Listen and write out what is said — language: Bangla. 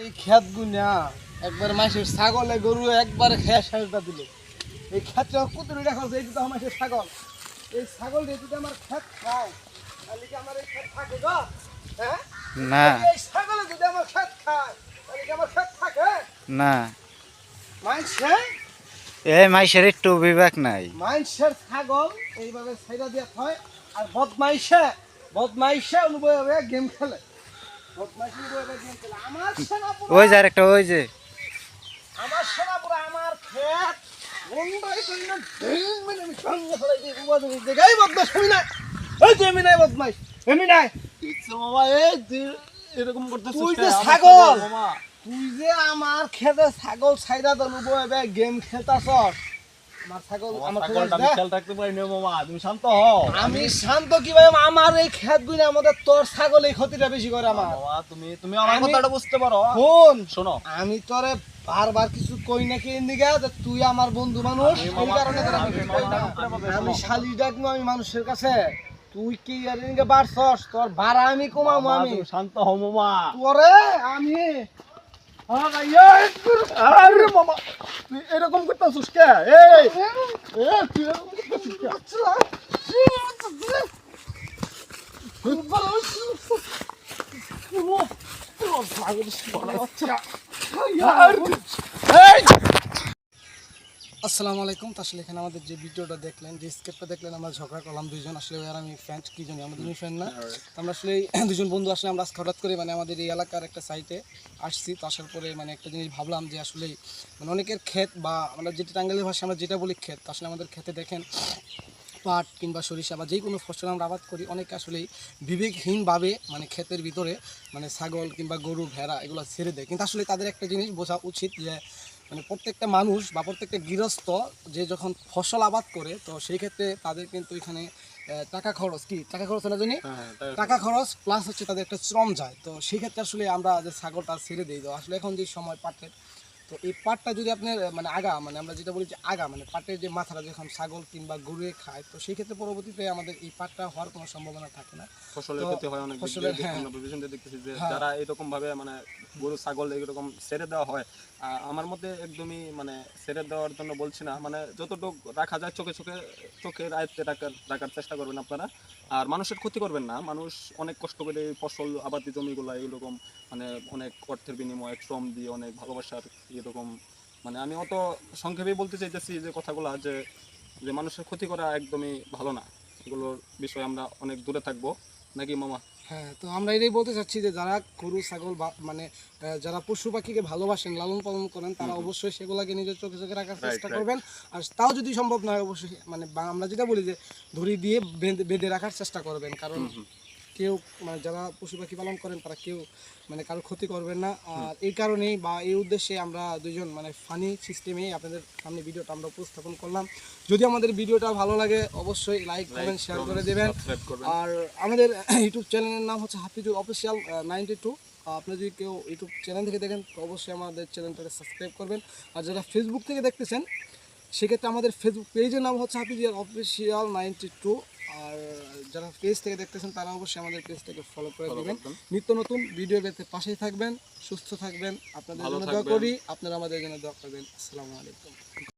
এই খেত গুনা একবার মাসের ছাগলে গরু একবার খেয়ে সারটা দিল। এই খেতটা কুতুরি রাখা এই তো আমার ছাগল। এই ছাগল যদি আমার খেত খায় তাহলে কি আমার এই খেত থাকে গো? হ্যাঁ? না। এই ছাগলে যদি আমার খেত খায় তাহলে কি আমার খেত থাকে? না। মানছে এই মাইসের একটু বিবেক নাই। মানুষের ছাগল এইভাবে ছাইরা দিয়া হয় আর বদমাইশে বদমাইশে অনুভবে গেম খেলে। ওই যে একটা ওই যে। আমার সেনাপুরা আমার খেত মুম্বাই করি না ঢিল আমি সঙ্গে ফেলাই দিই বুবা তুমি দেখাই বদমাইশ আমি না এই যে আমি নাই বদমাইশ আমি নাই। মামা এই তুই এরকম করতেছিস তুই যে আমার ছাগল। সাথে মামা তুই যে আমার খেতে ছাগল ছাইরা তো অনুভবে গেম খেলতাছস আমি শান্ত কীভাবে আমার এই খেতগুলো আমাদের তোর ছাগল এই ক্ষতিটা বেশি করে আমার। তুমি তুমি আমার আমি- কথাটা বুঝতে পারো। শোন শোনো। আমি তোরে বারবার কিছু কই নাকি তুই আমার বন্ধু মানুষ আমি এই কারণে। শালি ডাকবো আমি মানুষের কাছে। তুই কি বাড়ছস? তোর ভাড়া আমি কমাবো আমি। শান্ত হও মামা। তোরে আমি আরে মামা। এরকম করতেছিস কে এই এ তুই এরকম করতেছিস কে? আসসালামু আলাইকুম। তো আসলে এখানে আমাদের যে ভিডিওটা দেখলেন যে স্কেপটা দেখলেন আমরা ঝগড়া করলাম দুজন আসলে আর আমি ফ্রেন্ড কি জানি আমাদের দুই ফ্রেন্ড না। তো আমরা আসলে দুজন বন্ধু আসলে আমরা আজকে হঠাৎ করে মানে আমাদের এই এলাকার একটা সাইটে আসছি। তো আসার পরে মানে একটা জিনিস ভাবলাম যে আসলে মানে অনেকের ক্ষেত বা আমরা যেটা টাঙ্গাইলের ভাষায় আমরা যেটা বলি ক্ষেত আসলে আমাদের ক্ষেতে দেখেন পাট কিংবা সরিষা বা যে কোনো ফসল আমরা আবাদ করি অনেকে আসলেই বিবেকহীনভাবে মানে ক্ষেতের ভিতরে মানে ছাগল কিংবা গরু ভেড়া এগুলো ছেড়ে দেয়। কিন্তু আসলে তাদের একটা জিনিস বোঝা উচিত যে মানে প্রত্যেকটা মানুষ বা প্রত্যেকটা গৃহস্থ যে যখন ফসল আবাদ করে তো সেই ক্ষেত্রে তাদের কিন্তু এখানে টাকা খরচ কি? টাকা খরচ না জানি? টাকা খরচ। প্লাস হচ্ছে তাদের একটা শ্রম যায়। তো সেই ক্ষেত্রে আসলে আমরা যে ছাগলটা ছেড়ে দিই তো আসলে এখন যে সময় পাটের তো এই পাটটা যদি আপনার মানে আগা মানে আমরা যেটা বলি যে আগা মানে পাটের যে মাথাটা যখন ছাগল কিংবা গরুয়ে খায় তো সেই ক্ষেত্রে পরবর্তীতে আমাদের এই পাটটা হওয়ার কোনো সম্ভাবনা থাকে না ফসলের ক্ষতি হয় অনেক ফসলের, হ্যাঁ। আমরা দেখতেছি যে হ্যাঁ। যারা এরকম ভাবে মানে গরু ছাগল এরকম ছেড়ে দেওয়া হয় আমার মধ্যে একদমই মানে ছেড়ে দেওয়ার জন্য বলছি না মানে যতটুকু রাখা যায় চোখে চোখে চোখের আয়ত্তে রাখার রাখার চেষ্টা করবেন আপনারা আর মানুষের ক্ষতি করবেন না মানুষ অনেক কষ্ট করে এই ফসল আবাদি জমিগুলো এরকম মানে অনেক অর্থের বিনিময়ে শ্রম দিয়ে অনেক ভালোবাসার এরকম মানে আমি অত সংক্ষেপেই বলতে চাইতেছি যে কথাগুলো যে যে মানুষের ক্ষতি করা একদমই ভালো না। এগুলোর বিষয়ে আমরা অনেক দূরে থাকব। নাকি মামা? হ্যাঁ তো আমরা এটাই বলতে চাচ্ছি যে যারা গরু ছাগল মানে যারা পশু পাখিকে ভালোবাসেন লালন পালন করেন তারা অবশ্যই সেগুলোকে নিজের চোখে চোখে রাখার চেষ্টা করবেন। আর তাও যদি সম্ভব না হয় অবশ্যই মানে বা- আমরা যেটা বলি যে ধরি দিয়ে বেঁধে বেঁধে রাখার চেষ্টা করবেন। কারণ কেউ মানে যারা পশু পাখি পালন করেন তারা কেউ মানে কারও ক্ষতি করবেন না। আর এই কারণেই বা এই উদ্দেশ্যে আমরা দুজন মানে ফানি সিস্টেমে আপনাদের সামনে ভিডিওটা আমরা উপস্থাপন করলাম। যদি আমাদের ভিডিওটা ভালো লাগে অবশ্যই লাইক কমেন্ট শেয়ার করে দেবেন। আর আমাদের ইউটিউব চ্যানেলের নাম হচ্ছে হাফিজুর অফিসিয়াল নাইনটি টু আপনি যদি কেউ ইউটিউব চ্যানেল থেকে দেখেন তো অবশ্যই আমাদের চ্যানেলটাকে সাবস্ক্রাইব করবেন। আর যারা ফেসবুক থেকে দেখতেছেন সেক্ষেত্রে আমাদের ফেসবুক পেজের নাম হচ্ছে হাফিজুর অফিসিয়াল নাইনটি টু আর যারা পেজ থেকে দেখতেছেন তারা অবশ্যই আমাদের পেজটাকে ফলো করে দেবেন। নিত্য নতুন ভিডিও পেতে পাশেই থাকবেন সুস্থ থাকবেন। আপনাদের জন্য দোয়া করি আপনারা আমাদের জন্য দোয়া করবেন। আসসালামু আলাইকুম।